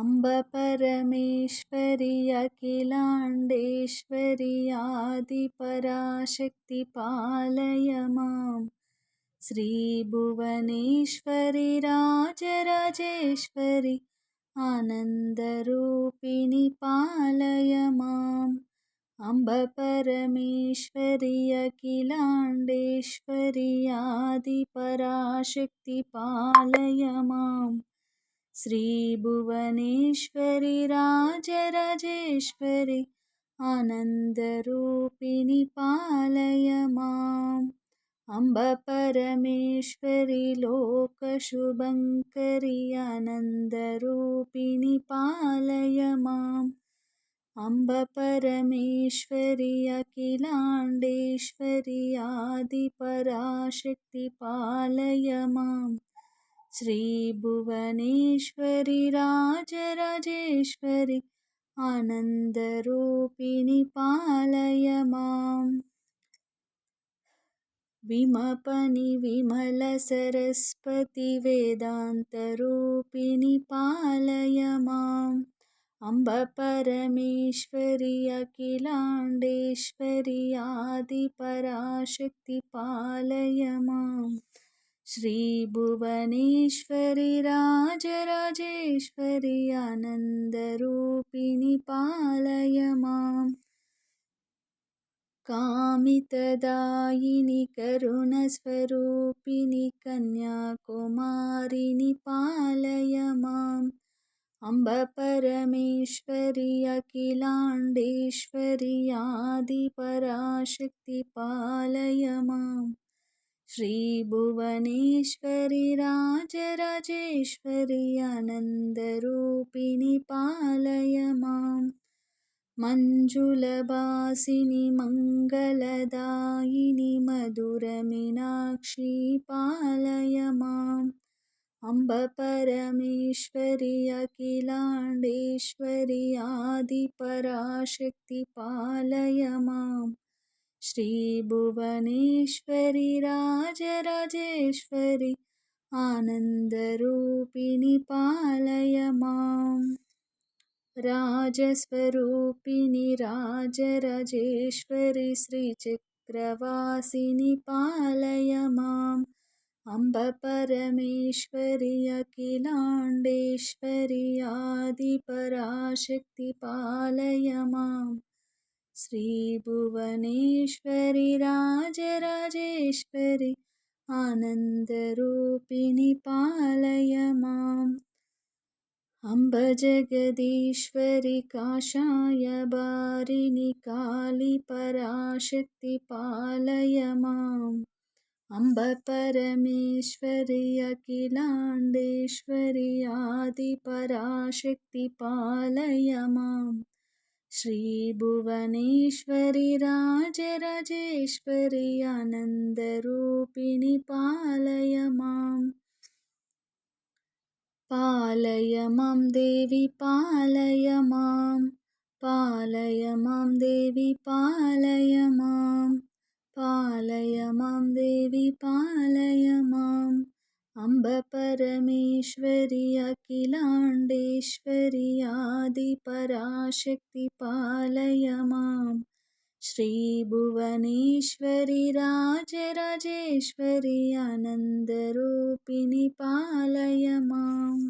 अम्ब परमेश्वरि अखिलाण्डेश्वरि आदिपराशक्ति पालय मां श्रीभुवनेश्वरि राजराजेश्वरि आनन्दरूपिणि पालय माम् अम्ब परमेश्वरि अखिलाण्डेश्वरि आदिपराशक्ति पालय माम् श्रीभुवनेश्वरि राजराजेश्वरि आनन्दरूपिणि पालय माम् अम्ब परमेश्वरि लोकशुभङ्करि आनन्दरूपिणि पालय माम् अम्ब परमेश्वरि अखिलाण्डेश्वरि आदिपराशक्ति पालय माम् श्रीभुवनेश्वरि राजराजेश्वरि आनन्दरूपिणि पालय माम्। विमपनि विमलसरस्वति वेदान्तरूपिणि पालय माम्। अम्ब परमेश्वरि अखिलाण्डेश्वरि आदिपराशक्ति पालय माम् श्रीभुवनेश्वरि राजराजेश्वरि आनन्दरूपिणि पालय माम्। कामितदायिनि करुणस्वरूपिणि कन्याकुमारिनि पालय माम्। अम्ब परमेश्वरि अखिलाण्डेश्वरि आदिपराशक्ति पालय माम् श्रीभुवनेश्वरि राजराजेश्वरि आनन्दरूपिणि पालय माम् मञ्जुलभासिनि मङ्गलदायिनि मधुरमीनाक्षी पालय माम् अम्ब परमेश्वरि अखिलाण्डेश्वरि आदिपराशक्ति पालय माम् श्रीभुवनेश्वरि राजराजेश्वरि आनन्दरूपिणि पालय माम्। राजस्वरूपिणि राजराजेश्वरि श्रीचक्रवासिनि पालय माम्। अम्ब परमेश्वरि अखिलाण्डेश्वरि आदिपराशक्ति पालय माम् श्रीभुवनेश्वरि राजराजेश्वरि आनन्दरूपिणि पालय माम्। अम्ब जगदीश्वरि काषायवारिणि कालीपराशक्ति पालय माम्। अम्ब परमेश्वरि अखिलाण्डेश्वरि आदिपराशक्ति पालय माम् श्रीभुवनेश्वरि राजराजेश्वरि आनन्दरूपिणि पालय माम्। पालय मां देवि पालय मां। पालय मां देवि पालय मां। पालय मां देवि पालय माम् अम्ब परमेश्वरि अखिलाण्डेश्वरि आदिपराशक्ति पालय माम् श्रीभुवनेश्वरि राजराजेश्वरि आनन्दरूपिणि पालय माम्